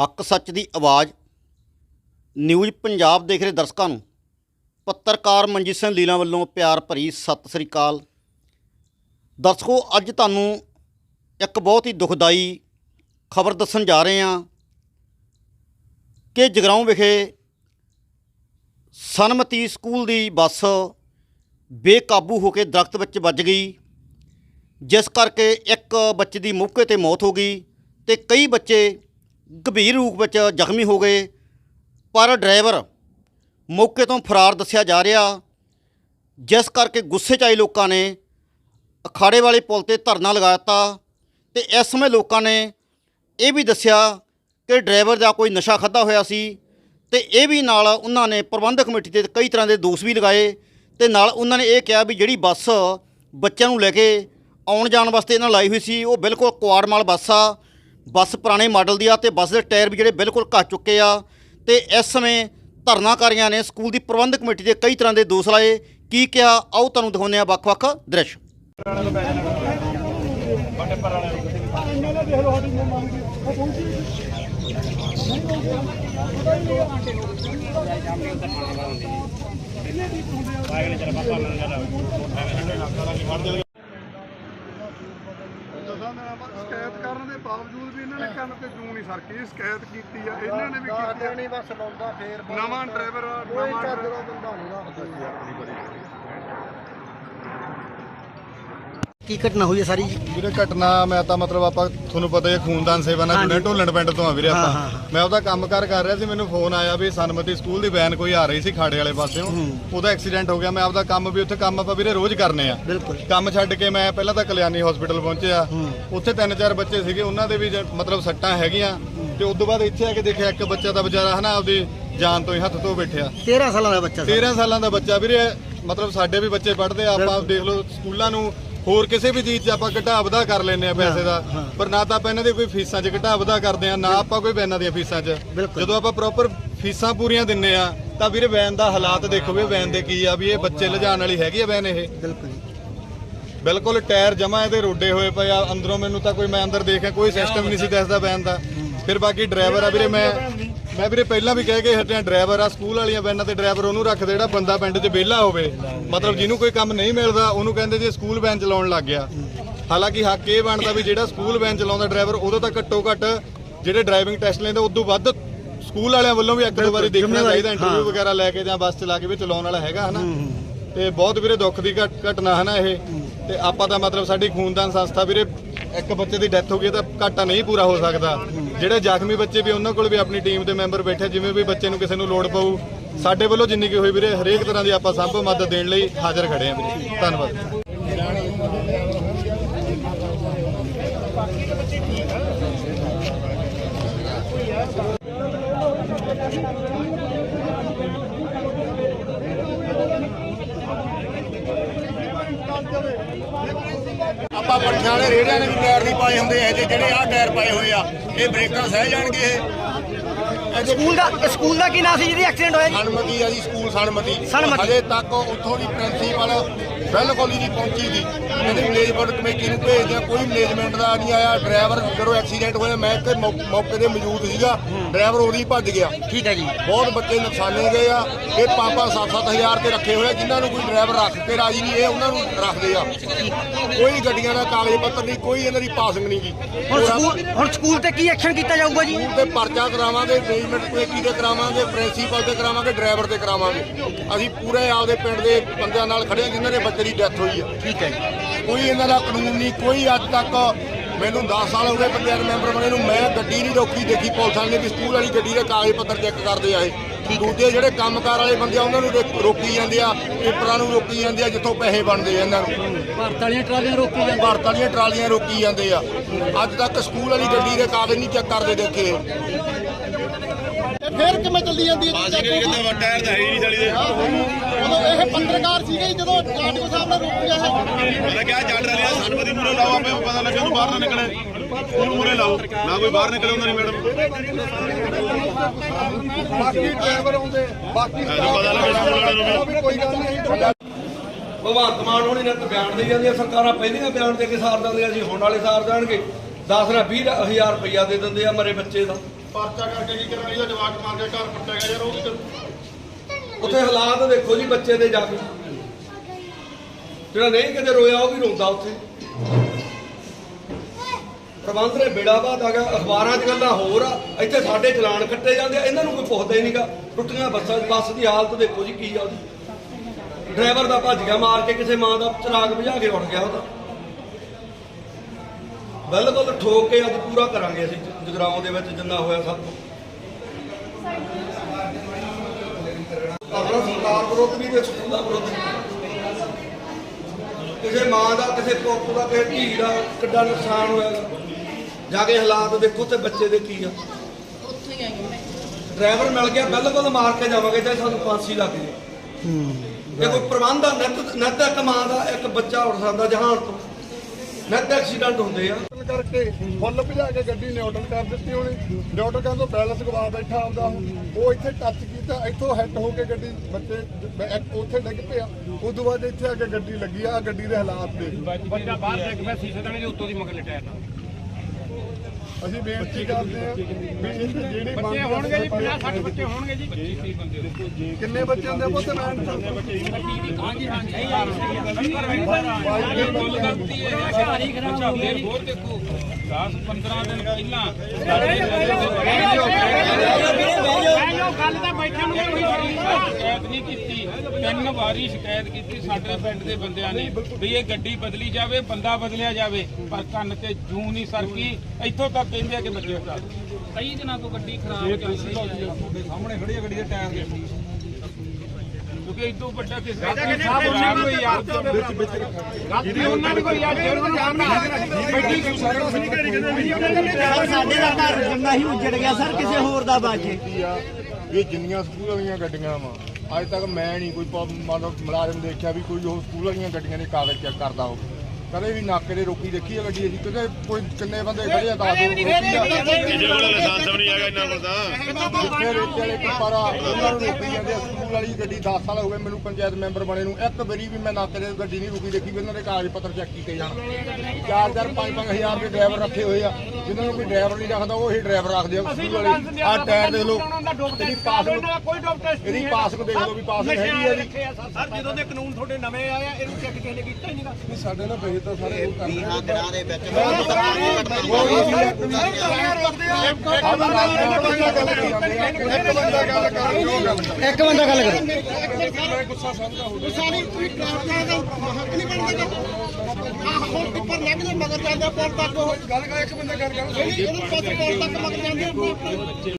ਹੱਕ ਸੱਚ ਦੀ ਆਵਾਜ਼ ਨਿਊਜ਼ ਪੰਜਾਬ ਦੇਖ ਰਹੇ ਦਰਸ਼ਕਾਂ ਨੂੰ। ਪੱਤਰਕਾਰ ਮਨਜੀਤ ਸਿੰਘ ਲੀਲਾ ਵੱਲੋਂ ਪਿਆਰ ਭਰੀ ਸਤਿ ਸ੍ਰੀ ਅਕਾਲ। ਦਰਸ਼ਕੋ, ਅੱਜ ਤੁਹਾਨੂੰ ਇੱਕ ਬਹੁਤ ਹੀ ਦੁਖਦਾਈ ਖਬਰ ਦੱਸਣ ਜਾ ਰਹੇ ਹਾਂ ਕਿ ਜਗਰਾਉਂ ਵਿਖੇ ਸਨਮਤੀ ਸਕੂਲ ਦੀ ਬੱਸ ਬੇਕਾਬੂ ਹੋ ਕੇ ਦਰਖਤ ਵਿੱਚ ਵੱਜ ਗਈ, ਜਿਸ ਕਰਕੇ ਇੱਕ ਬੱਚੇ ਦੀ ਮੌਕੇ ਤੇ ਮੌਤ ਹੋ ਗਈ ਤੇ ਕਈ ਬੱਚੇ ਗੰਭੀਰ ਰੂਪ ਵਿੱਚ ਜ਼ਖਮੀ ਹੋ ਗਏ, ਪਰ ਡਰਾਈਵਰ ਮੌਕੇ ਤੋਂ ਫਰਾਰ ਦੱਸਿਆ ਜਾ ਰਿਹਾ, ਜਿਸ ਕਰਕੇ ਗੁੱਸੇ 'ਚ ਆਏ ਲੋਕਾਂ ਨੇ ਅਖਾੜੇ ਵਾਲੇ ਪੁਲ ਤੇ ਧਰਨਾ ਲਗਾ ਦਿੱਤਾ ਤੇ ਇਸ ਸਮੇਂ ਲੋਕਾਂ ਨੇ ਇਹ ਵੀ ਦੱਸਿਆ ਕਿ ਡਰਾਈਵਰ ਦਾ ਕੋਈ ਨਸ਼ਾ ਖਾਦਾ ਹੋਇਆ ਸੀ ਤੇ ਇਹ ਵੀ ਨਾਲ ਉਹਨਾਂ ਨੇ ਪ੍ਰਬੰਧਕ ਕਮੇਟੀ ਤੇ ਕਈ ਤਰ੍ਹਾਂ ਦੇ ਦੋਸ਼ ਵੀ ਲਗਾਏ ਤੇ ਨਾਲ ਉਹਨਾਂ ਨੇ ਇਹ ਕਿਹਾ ਵੀ ਜਿਹੜੀ ਬੱਸ ਬੱਚਿਆਂ ਨੂੰ ਲੈ ਕੇ ਆਉਣ ਜਾਣ ਵਾਸਤੇ ਇਹਨਾਂ ਲਾਈ ਹੋਈ ਸੀ, ਉਹ ਬਿਲਕੁਲ ਕੁਆੜਮਾਲ ਬੱਸ ਆ ਬੱਸ ਪੁਰਾਣੇ ਮਾਡਲ ਦੀ ਆ ਤੇ ਬੱਸ ਦੇ ਟਾਇਰ ਵੀ ਜਿਹੜੇ ਬਿਲਕੁਲ ਘੱਟ ਚੁੱਕੇ ਆ। ਤੇ ਇਸ ਸਮੇਂ ਧਰਨਾਕਾਰੀਆਂ ਨੇ ਸਕੂਲ ਦੀ ਪ੍ਰਬੰਧਕ ਕਮੇਟੀ ਦੇ ਕਈ ਤਰ੍ਹਾਂ ਦੇ ਦੋਸ਼ ਲਾਏ। ਕੀ ਕਿਹਾ? ਆਓ ਤੁਹਾਨੂੰ ਦਿਖਾਉਂਦੇ ਆ ਵੱਖ-ਵੱਖ ਦ੍ਰਿਸ਼। ਸ਼ਿਕਾਇਤ ਕਰਨ ਦੇ ਬਾਵਜੂਦ ਵੀ ਇਹਨਾਂ ਨੇ ਕੰਨ ਤੇ ਜੂੰ ਸਰਕੀ ਸ਼ਿਕਾਇਤ ਕੀਤੀ ਆ ਇਹਨਾਂ ਨੇ ਵੀ ਕੀਤੀ ਆ। ਨਹੀਂ ਬਸ ਲਾਉਂਦਾ ਫੇਰ ਨਵਾਂ ਆ, ਕੋਈ ਨਵਾਂ ਚੱਜ ਦਾ ਬੰਦਾ ਨਹੀਂ ਰੱਖਦਾ ਕੀ ਘਟਨਾ ਹੋਈ ਹੈ ਸਾਰੀ? ਵੀਰੇ ਘਟਨਾ ਮੈਂ ਤਾਂ ਮਤਲਬ ਆਪਾਂ ਤੁਹਾਨੂੰ ਪਤਾ ਹੀ ਹੈ ਖੂਨਦਾਨ ਸੇਵਾ ਨਾਲ ਜੁੜੇ ਢੋਲਣ ਪਿੰਡ ਤੋਂ ਆ ਵੀਰੇ ਹਾਂ, ਆਪਾਂ। ਹਾਂ। ਮੈਂ ਉਹਦਾ ਕੰਮਕਾਰ ਕਰ ਰਿਹਾ ਸੀ ਮੈਨੂੰ ਫੋਨ ਆਇਆ ਵੀ ਸਨਮਤੀ ਸਕੂਲ ਦੀ ਵੈਨ ਕੋਈ ਆ ਰਹੀ ਸੀ ਖਾੜੇ ਵਾਲੇ ਪਾਸਿਓਂ। ਉਹਦਾ ਐਕਸੀਡੈਂਟ ਹੋ ਗਿਆ ਮੈਂ ਆਪਦਾ ਕੰਮ ਵੀ ਉੱਥੇ ਕੰਮ ਆਪਾਂ ਵੀਰੇ ਰੋਜ਼ ਕਰਨੇ ਆ। ਬਿਲਕੁਲ। ਕੰਮ ਛੱਡ ਕੇ ਮੈਂ ਪਹਿਲਾਂ ਤਾਂ ਕਲਿਆਣੀ ਹਸਪੀਟਲ ਪਹੁੰਚਿਆ। ਉੱਥੇ ਤਿੰਨ ਚਾਰ ਬੱਚੇ ਸੀਗੇ ਉਹਨਾਂ ਦੇ ਵੀ ਜ- ਮਤਲਬ ਸੱਟਾਂ ਹੈਗੀਆਂ। ਤੇ ਉਸ ਤੋਂ ਬਾਅਦ ਇੱਥੇ ਆ ਕੇ ਦੇਖਿਆ ਇੱਕ ਬੱਚਾ ਤਾਂ ਵਿਚਾਰਾ ਹਨਾ ਆਪਦੀ ਜਾਨ ਤੋਂ ਹੀ ਹੱਥ ਧੋ ਬੈਠਿਆ। 13 ਸਾਲਾਂ ਦਾ ਬੱਚਾ 13 ਸਾਲਾਂ ਦਾ ਬੱਚਾ ਵੀਰੇ ਮਤਲਬ ਸਾਡੇ ਵੀ ਬੱਚੇ ਪੜ੍ਹਦੇ ਆ ਆਪਾਂ ਦੇਖ ਲਓ ਸਕੂਲਾਂ ਨੂੰ ਹੋਰ ਕਿਸੇ ਵੀ ਚੀਜ਼ 'ਚ ਆਪਾਂ ਘਟਾ ਵਧਾ ਕਰ ਲੈਂਦੇ ਆ ਪੈਸੇ ਦਾ। ਪਰ ਨਾ ਤਾਂ ਆਪਾਂ ਇਹਨਾਂ ਦੀ ਕੋਈ ਫੀਸਾਂ 'ਚ ਘਟਾ ਵਧਾ ਕਰਦੇ ਆ ਨਾ ਆਪਾਂ ਕੋਈ ਵੈਨਾਂ ਦੀਆਂ ਫੀਸਾਂ 'ਚ। ਜਦੋਂ ਆਪਾਂ ਪ੍ਰੋਪਰ ਫੀਸਾਂ ਪੂਰੀਆਂ ਦਿੰਨੇ ਆ ਤਾਂ ਵੀਰੇ ਵੈਨ ਦਾ ਹਾਲਾਤ ਦੇਖੋ ਵੀ ਵੈਨ ਦੇ ਕੀ ਆ ਵੀ ਇਹ ਬੱਚੇ ਲਿਜਾਣ ਵਾਲੀ ਹੈਗੀ ਆ ਵੈਨ ਇਹ। ਬਿਲਕੁਲ ਬਿਲਕੁਲ ਟਾਇਰ ਜਮਾ ਇਹਦੇ ਰੋਡੇ ਹੋਏ ਪਏ ਆ ਅੰਦਰੋਂ ਮੈਨੂੰ ਤਾਂ ਕੋਈ ਮੈਂ ਅੰਦਰ ਦੇਖਿਆ ਕੋਈ ਸਿਸਟਮ ਨਹੀਂ ਸੀ ਦੱਸਦਾ ਵੈਨ ਦਾ। ਫਿਰ ਬਾਕੀ ਡਰਾਈਵਰ ਆ ਵੀਰੇ ਮੈਂ ਮੈਂ ਵੀਰੇ ਪਹਿਲਾਂ ਵੀ ਕਹਿ ਕੇ ਹਟਿਆ ਡਰਾਈਵਰ ਆ ਸਕੂਲ ਵਾਲੀਆਂ ਵੈਨਾਂ ਤੇ ਡਰਾਈਵਰ ਉਹਨੂੰ ਰੱਖਦੇ ਜਿਹੜਾ ਬੰਦਾ ਪਿੰਡ 'ਚ ਵਿਹਲਾ ਹੋਵੇ। ਮਤਲਬ ਜਿਹਨੂੰ ਕੋਈ ਕੰਮ ਨਹੀਂ ਮਿਲਦਾ ਉਹਨੂੰ ਕਹਿੰਦੇ ਜੀ ਸਕੂਲ ਵੈਨ ਚਲਾਉਣ ਲੱਗ ਗਿਆ। ਹਾਲਾਂਕਿ ਹੱਕ ਇਹ ਬਣਦਾ ਵੀ ਜਿਹੜਾ ਸਕੂਲ ਵੈਨ ਚਲਾਉਂਦਾ ਡਰਾਈਵਰ ਉਦੋਂ ਤਾਂ ਘੱਟੋ ਘੱਟ ਜਿਹੜੇ ਡਰਾਈਵਿੰਗ ਟੈਸਟ ਲੈਂਦੇ ਉਦੋਂ ਵੱਧ ਸਕੂਲ ਵਾਲਿਆਂ ਵੱਲੋਂ ਵੀ ਇੱਕ ਦੋ ਵਾਰੀ ਦੇਖਣਾ ਚਾਹੀਦਾ ਇੰਟਰਵਿਊ ਵਗੈਰਾ ਲੈ ਕੇ ਜਾਂ ਬੱਸ ਚਲਾ ਕੇ ਵੀ ਚਲਾਉਣ ਵਾਲਾ ਹੈਗਾ ਹਨਾ? ਤੇ ਬਹੁਤ ਵੀਰੇ ਦੁੱਖ ਦੀ ਘਟ- ਘਟਨਾ ਹੈ ਨਾ ਇਹ। ਤੇ ਆਪਾਂ ਤਾਂ ਮਤਲਬ ਸਾਡੀ ਖੂਨਦਾਨ ਸੰਸਥਾ ਵੀਰੇ ਇੱਕ ਬੱਚੇ ਦੀ ਡੈਥ ਹੋ ਗਈ ਤਾਂ ਘਾਟਾ ਨਹੀਂ ਪੂਰਾ ਹੋ ਸਕਦਾ। ਜਿਹੜੇ ਜ਼ਖਮੀ ਬੱਚੇ ਵੀ ਉਹਨਾਂ ਕੋਲ ਵੀ ਆਪਣੀ ਟੀਮ ਦੇ ਮੈਂਬਰ ਬੈਠੇ, ਜਿਵੇਂ ਵੀ ਬੱਚੇ ਨੂੰ ਕਿਸੇ ਨੂੰ ਲੋੜ ਪਊ, ਸਾਡੇ ਵੱਲੋਂ ਜਿੰਨੀ ਕੀ ਹੋਈ ਵੀਰੇ, ਹਰੇਕ ਤਰ੍ਹਾਂ ਦੀ ਆਪਾਂ ਸਭ ਮਦਦ ਦੇਣ ਲਈ ਹਾਜ਼ਰ ਖੜੇ ਹਾਂ ਵੀਰੇ। ਧੰਨਵਾਦ। ਆਪਾਂ ਪੱਠਿਆਂ ਵਾਲੇ ਰੇੜਿਆਂ ਨੇ ਵੀ ਟਾਇਰ ਨਹੀਂ ਪਾਏ ਹੁੰਦੇ ਇਹ ਜਿਹੇ ਜਿਹੜੇ ਆਹ ਟਾਇਰ ਪਾਏ ਹੋਏ ਆ ਇਹ ਬ੍ਰੇਕਾਂ ਸਹਿ ਜਾਣਗੇ ਇਹ। ਸਕੂਲ ਦਾ ਸਕੂਲ ਦਾ ਕੀ ਨਾਂ ਸੀ ਜਿਹਦੀ ਐਕਸੀਡੈਂਟ ਹੋਇਆ ਜੀ? ਸਨਮਤੀ ਆ ਜੀ ਸਕੂਲ ਸਨਮਤੀ। ਸਨਮਤੀ। ਹਜੇ ਤੱਕ ਉੱਥੋਂ ਦੀ ਪ੍ਰਿੰਸੀਪਲ ਬਿਲਕੁਲ ਹੀ ਨਹੀਂ ਪਹੁੰਚੀ ਗੀ ਇਹਦੀ ਮੈਨੇਜਮੈਂਟ ਕਮੇਟੀ ਨੂੰ ਭੇਜਦੇ ਕੋਈ ਮੈਨੇਜਮੈਂਟ ਦਾ ਨਹੀਂ ਆਇਆ। ਡਰਾਈਵਰ ਜਦੋਂ ਐਕਸੀਡੈਂਟ ਹੋਇਆ ਮੈਂ ਮੌ- ਮੌਕੇ ਤੇ ਮੌਜੂਦ ਸੀਗਾ। ਡਰਾਈਵਰ ਹੀ ਭੱਜ ਗਿਆ। ਠੀਕ ਹੈ ਜੀ। ਬਹੁਤ ਬੱਚੇ ਨੁਕਸਾਨੇ ਗਏ ਆ। ਇਹ ਸੱਤ ਹਜ਼ਾਰ ਤੇ ਰੱਖੇ ਹੋਏ ਜਿਨ੍ਹਾਂ ਨੂੰ ਕੋਈ ਡਰਾਈਵਰ ਰੱਖ ਕੇ ਰਾਜੀ ਨਹੀਂ ਇਹ ਉਹਨਾਂ ਨੂੰ ਰੱਖਦੇ ਆ। ਕੋਈ ਗੱਡੀਆਂ ਦਾ ਕਾਗਜ਼ ਪੱਤਰ ਨਹੀਂ ਕੋਈ ਇਹਨਾਂ ਦੀ ਪਾਸਿੰਗ ਨਹੀਂ ਗੀ ਹੁਣ ਸਕੂਲ ਹੁਣ ਸਕੂਲ ਤੇ ਕੀ ਐਕਸ਼ਨ ਕੀਤਾ ਜਾਊਗਾ ਜੀ? ਤੇ ਪਰਚਾ ਕਰਾਵਾਂਗੇ ਮੈਨੇਜਮੈਂਟ ਕਮੇਟੀ ਤੇ ਕਰਾਵਾਂਗੇ ਪ੍ਰਿੰਸੀਪਲ ਤੇ ਕਰਾਵਾਂਗੇ ਡਰਾਈਵਰ ਤੇ ਕਰਾਵਾਂਗੇ। ਅਸੀਂ ਪੂਰੇ ਆਪਦੇ ਪਿੰਡ ਦੇ ਬੰਦਿਆਂ ਨਾਲ ਖੜੇ ਜਿਨ੍ਹਾਂ ਦੇ ਬੱਚੇ ਦੀ ਡੈਥ ਹੋਈ ਆ। ਠੀਕ ਹੈ ਕੋਈ ਇਹਨਾਂ ਦਾ ਕਾਨੂੰਨ ਨਹੀਂ ਕੋਈ ਅੱਜ ਤੱਕ ਮੈਨੂੰ 10 ਸਾਲ ਹੋ ਗਏ ਪੰਚਾਇਤ ਮੈਂਬਰ ਬਣੇ ਨੂੰ ਮੈਂ ਗੱਡੀ ਨਹੀਂ ਰੋਕੀ ਦੇਖੀ ਪੁਲਿਸ ਵਾਲੇ ਨੇ ਵੀ ਸਕੂਲ ਵਾਲੀ ਗੱਡੀ ਦੇ ਕਾਗਜ਼ ਪੱਤਰ ਚੈੱਕ ਕਰਦੇ ਆ ਇਹ। ਦੂਜੇ ਜਿਹੜੇ ਕੰਮਕਾਰ ਵਾਲੇ ਬੰਦੇ ਆ ਉਹਨਾਂ ਨੂੰ ਰੋਕੀ ਜਾਂਦੇ ਆ ਪੇਪਰਾਂ ਨੂੰ ਰੋਕੀ ਜਾਂਦੇ ਆ ਜਿੱਥੋਂ ਪੈਸੇ ਬਣਦੇ ਆ ਇਹਨਾਂ ਨੂੰ। ਭਾਰਤ ਵਾਲੀਆਂ ਟਰਾਲੀਆਂ ਰੋਕੀ ਜਾਂਦੀਆਂ ਭਾਰਤ ਵਾਲੀਆਂ ਟਰਾਲੀਆਂ ਰੋਕੀ ਜਾਂਦੇ ਆ। ਅੱਜ ਤੱਕ ਸਕੂਲ ਵਾਲੀ ਗੱਡੀ ਦੇ ਕਾਗਜ਼ ਨਹੀਂ ਚੈੱਕ ਕਰਦੇ ਦੇਖੇ। ਫੇਰ ਕਿਵੇਂ ਚੱਲੀ ਜਾਂਦੀ ਹੈ ਬਾਜੀ ਨੇ ਕਿਤੇ ਟਾਇਰ ਤਾਂ ਹੈ ਹੀ ਨਹੀਂ ਚੱਲੀ ਦੇ। ਉਦੋਂ ਇਹ ਪੱਤਰਕਾਰ ਸੀਗੇ ਜੀ ਜਦੋਂ ਆਰਟੀਓ ਸਾਹਿਬ ਨੇ ਰੋਕਿਆ ਹੈ। ਮੈਂ ਕਿਹਾ ਚੱਲ ਰਿਹਾ ਸਨਪਤੀ ਮੂਰੇ ਲਾਓ ਆਪੇ ਪਤਾ ਲੱਗੇ ਨੂੰ ਬਾਹਰ ਨਾ ਨਿਕਲੇ। ਸਕੂਲ ਮੂਰੇ ਲਾਓ ਨਾ ਕੋਈ ਬਾਹਰ ਨਿਕਲੇ ਹੁੰਦਾ ਨਹੀਂ ਮੈਡਮ। ਬਾਕੀ ਡਰਾਈਵਰ ਆਉਂਦੇ ਬਾਕੀ ਪਤਾ ਲੱਗੇ ਸਕੂਲ ਵਾਲਿਆਂ ਨੂੰ ਵੀ। ਕੋਈ ਗੱਲ ਨਹੀਂ ਭਗਵੰਤ ਮਾਨ ਹੋਣੀ ਨੇ ਤਾਂ ਬਿਆਨ ਦੇ ਜਾਂਦੀਆਂ ਸਰਕਾਰਾਂ ਪਹਿਲੀਆਂ ਬਿਆਨ ਦੇ ਕੇ ਸਾਰ ਦਿੰਦੀਆਂ ਸੀ ਹੁਣ ਵਾਲੇ ਸਾਰ ਜਾਣਗੇ 10 ਨਾ 20 ਹਜ਼ਾਰ ਰੁਪਈਆ ਦੇ ਦਿੰਦੇ ਆ ਮਰੇ ਬੱਚੇ ਦਾ। ਪਰਚਾ ਕਰਕੇ ਕੀ ਕਰਨਾ ਇਹਦਾ ਜਵਾਕ ਮਾਰ ਕੇ ਘਰ ਪੱਟਿਆ ਗਿਆ ਯਾਰ, ਉਹ ਵੀ ਤਾਂ ਉੱਥੇ ਹਾਲਾਤ ਦੇਖੋ ਜੀ ਬੱਚੇ ਦੇ ਜਾ ਕੇ। ਜਿਹੜਾ ਨਹੀਂ ਕਿਤੇ ਰੋਇਆ, ਉਹ ਵੀ ਰੋਂਦਾ ਉੱਥੇ। ਪ੍ਰਬੰਧ ਨੇ ਬੇੜਾ ਬਾਤ ਆ ਗਿਆ ਅਖਬਾਰਾਂ 'ਚ ਗੱਲਾਂ ਹੋਰ ਆ। ਇੱਥੇ ਸਾਡੇ ਚਲਾਨ ਕੱਟੇ ਜਾਂਦੇ ਆ, ਇਹਨਾਂ ਨੂੰ ਕੋਈ ਪੁੱਛਦਾ ਹੀ ਨਹੀਂਗਾ। ਟੁੱਟੀਆਂ ਬੱਸਾਂ ਬੱਸ ਦੀ ਹਾਲਤ ਦੇਖੋ ਜੀ ਕੀ ਆ ਉਹਦੀ। ਡਰਾਈਵਰ ਦਾ ਭੱਜ ਗਿਆ, ਮਾਰ ਕੇ ਕਿਸੇ ਮਾਂ ਦਾ ਚਿਰਾਗ ਬੁਝਾ ਕੇ ਉੱਡ ਗਿਆ ਉਹਦਾ। ਬਿਲਕੁਲ ਠੋਕ ਕੇ ਅੱਜ ਪੂਰਾ ਕਰਾਂਗੇ ਅਸੀਂ ਜਗਰਾਉਂ ਦੇ ਵਿੱਚ ਜਿੰਨਾ ਹੋਇਆ ਸਭ ਕੁਛ। ਆਪਣਾ ਸਰਕਾਰ ਵਿਰੁੱਧ ਵੀ ਤੇ ਸਕੂਲਾਂ ਵਿਰੁੱਧ ਵੀ। ਕਿਸੇ ਮਾਂ ਦਾ ਕਿਸੇ ਪੁੱਤ ਦਾ ਕਿਸੇ ਧੀ ਦਾ ਕਿੱਡਾ ਨੁਕਸਾਨ ਹੋਇਆ ਜਾ ਕੇ ਹਾਲਾਤ ਦੇਖੋ ਤੇ ਬੱਚੇ ਦੇ ਕੀ ਆ। ਡਰਾਈਵਰ ਮਿਲ ਗਿਆ ਬਿਲਕੁਲ ਮਾਰ ਕੇ ਜਾਵਾਂਗੇ ਤੇ ਸਾਨੂੰ ਫਾਂਸੀ ਲੱਗ ਜੇ। ਇਹ ਕੋਈ ਪ੍ਰਬੰਧ ਆ ਨਿੱਤ ਨਿੱਤ ਇੱਕ ਮਾਂ ਦਾ ਇੱਕ ਬੱਚਾ ਉੱਠ ਸਕਦਾ ਜਹਾਨ ਤੋਂ। ਨਿੱਤ ਐਕਸੀਡੈਂਟ ਹੁੰਦੇ ਆ। ਨਿਊਟਰਲ ਕਰਕੇ ਫੁੱਲ ਭਜਾ ਕੇ ਗੱਡੀ ਨਿਊਟਰਲ ਕਰ ਦਿੱਤੀ ਉਹਨੇ ਨਿਊਟਰਲ ਕਰਨ ਤੋਂ ਬੈਲੈਂਸ ਗਵਾ ਬੈਠਾ ਆਪਦਾ। ਉਹ। ਉਹ ਇੱਥੇ ਟੱਚ ਕੀਤਾ ਇੱਥੋਂ ਹੈਡ ਹੋ ਕੇ ਗੱਡੀ ਬੱਚੇ ਉੱਥੇ ਡਿੱਗ ਪਿਆ। ਉਸ ਤੋਂ ਬਾਅਦ ਇੱਥੇ ਆ ਕੇ ਗੱਡੀ ਲੱਗੀ ਆ ਗੱਡੀ ਦੇ ਹਾਲਾਤ ਦੇਖ। ਬੱਚਾ ਬਾਹਰ ਦੇਖ ਮੈਂ ਸ਼ੀਸ਼ੇ ਦਾਣੇ ਦੇ ਉੱਤੋਂ ਦੀ ਮਗਰਲੇ ਟਾਇਰ ਨਾਲ। ਅਸੀਂ ਬੇਨਤੀ ਕਰਦੇ ਆ ਵੀ ਇੱਥੇ ਜਿਹੜੀ ਬੱਚੇ ਹੋਣਗੇ ਜੀ 50 60 ਬੱਚੇ ਹੋਣਗੇ ਜੀ ਕਿੰਨੇ ਬੱਚੇ ਹੁੰਦੇ ਆ ਪੁੱਤ ਮੈਂ ਹਾਂਜੀ ਹਾਂਜੀ ਕੁੱਲ ਗਲਤੀ ਹੈ ਸਾਰੀ ਖਰਾਬ ਹੋ ਗਈ ਹੋਰ ਦੇਖੋ 10 15 ਦਿਨ ਪਹਿਲਾਂ ਗੱਲ ਤਾਂ ਬੈਠਣ ਨੂੰ ਕੋਈ ਸ਼ਿਕਾਇਤ ਨਹੀਂ ਕੀਤੀ ਤਿੰਨ ਵਾਰੀ ਸ਼ਿਕਾਇਤ ਕੀਤੀ ਸਾਡੇ ਪਿੰਡ ਦੇ ਬੰਦਿਆਂ ਨੇ ਵੀ ਇਹ ਗੱਡੀ ਬਦਲੀ ਜਾਵੇ ਬੰਦਾ ਬਦਲਿਆ ਜਾਵੇ। ਪਰ ਕੰਨ ਤੇ ਜੂੰ ਨਹੀਂ ਸਰਕੀ। ਇੱਥੋਂ ਤੱਕ ਕਹਿੰਦੇ ਆ ਕਿ ਬੱਚੇ ਦਿਓ। ਕਈ ਦਿਨਾਂ ਤੋਂ ਗੱਡੀ ਖਰਾਬ ਚੱਲ ਰਹੀ ਹੈ। ਸਾਹਮਣੇ ਖੜੀ ਹੈ ਗੱਡੀ ਦੇ ਟਾਇਰ ਦੇ ਕਿਉਂਕਿ ਇਦੋਂ ਵੱਡਾ ਕਿਸੇ ਦਾ ਹੋਈ ਯਾਰ ਗਲਤੀ ਉਹਨਾਂ ਨੇ ਕੋਈ ਯਾਰ ਜੇ ਉਹਨਾਂ ਨੂੰ ਸਾਹਮਣੇ ਬੈਠੀ ਸਾਡੇ ਦਾ ਘਰ ਚੰਗਾ ਹੀ ਉੱਜੜ ਗਿਆ ਸਰ ਕਿਸੇ ਹੋਰ ਦਾ ਬਾਜੇ ਵੀ ਜਿੰਨੀਆਂ ਸਕੂਲ ਵਾਲੀਆਂ ਗੱਡੀਆਂ ਵਾ। ਅੱਜ ਤੱਕ ਮੈਂ ਨਹੀਂ ਕੋਈ ਪ- ਮਤਲਬ ਮੁਲਾਜ਼ਮ ਦੇਖਿਆ ਵੀ ਕੋਈ ਉਹ ਸਕੂਲ ਵਾਲੀਆਂ ਗੱਡੀਆਂ ਦੇ ਕਾਗਜ਼ ਚੈੱਕ ਕਰਦਾ ਹੋਵੇ ਕਦੇ ਵੀ ਨਾਕੇ ਦੇ ਰੋਕੀ ਦੇਖੀ ਆ ਗੱਡੀ ਅਸੀਂ ਕਿਉਂਕਿ ਕੋਈ ਕਿੰਨੇ ਬੰਦੇ ਖੜੇ ਆ ਦੱਸ ਆ। ਜਿਹਦੇ ਕੋਲ ਲਾਇਸੈਂਸ ਵੀ ਨਹੀਂ ਹੈਗਾ ਇੰਨਾ ਕੋਲ ਤਾਂ। ਜਿੱਥੇ ਰੇਤੇ ਵਾਲੇ ਟਿੱਪਰ ਆ ਉਹਨਾਂ ਨੂੰ ਰੋਕੀ ਜਾਂਦੇ ਆ ਸਕੂਲ ਵਾਲੀ ਗੱਡੀ 10 ਸਾਲ ਹੋ ਗਏ ਮੈਨੂੰ ਪੰਚਾਇਤ ਮੈਂਬਰ ਬਣੇ ਨੂੰ। ਇੱਕ ਵਾਰੀ ਵੀ ਮੈਂ ਨਾਕੇ ਦੇ ਗੱਡੀ ਨਹੀਂ ਰੁਕੀ ਦੇਖੀ ਵੀ ਇਹਨਾਂ ਦੇ ਕਾਗਜ਼ ਪੱਤਰ ਚੈੱਕ ਕੀਤੇ ਜਾਣ। 4-4 5-5000 ਦੇ ਡਰਾਈਵਰ ਰੱਖੇ ਹੋਏ ਆ। ਜਿਨ੍ਹਾਂ ਨੂੰ ਕੋਈ ਡਰਾਈਵਰ ਨਹੀਂ ਰੱਖਦਾ ਉਹ ਹੀ ਡਰਾਈਵਰ ਰੱਖਦੇ ਆ। ਸਕੂਲ ਵਾਲੇ ਆਹ ਟਾਇਰ ਦੇਖ ਲਓ। ਇਹਦੀ ਪਾਸ ਕੋਈ ਡਾਕਟਰ ਇਹਦੀ ਪਾਸ ਨੂੰ ਦੇਖ ਲਓ ਵੀ ਪਾਸ ਹੈਗੀ ਆ ਇਹਦੀ। ਸਰ ਜਦੋਂ ਦੇ ਕਾਨੂੰਨ ਤੁਹਾਡੇ ਨਵੇਂ ਆਏ ਆ ਇਹਨੂੰ ਚੈੱਕ ਕਿਸੇ ਨੇ ਕੀਤਾ ਹੀ ਨਹੀਂਗਾ ਸਾਡੇ ਨਾਲ ਤਾਂ ਸਾਰੇ ਉਹ ਕਰਦੇ ਇੱਕ ਬੰਦਾ ਗੱਲ ਕਰ ਜੋ ਗੱਲ ਕਰ ਇੱਕ ਬੰਦਾ ਗੱਲ ਕਰੋ ਮੈਂ ਗੁੱਸਾ ਸਮਝਦਾ ਹੋਊਗਾ ਸਾਰੀ ਤੁਸੀਂ ਟ੍ਰੈਫਿਕ ਦਾ ਹੱਕ ਨਹੀਂ ਬਣਦਾ ਆਹ ਹੁਣ ਟਿੱਪਰ ਲੱਗ ਦੇ ਮਗਰ ਜਾਂਦਾ ਪੁਲ ਤੱਕ ਉਹ ਗੱਲ ਕਰ ਇੱਕ ਬੰਦਾ ਗੱਲ ਕਰ ਇਹਨੂੰ ਪਤਾ ਪੁਲ ਤੱਕ ਮਗਰ ਜਾਂਦੇ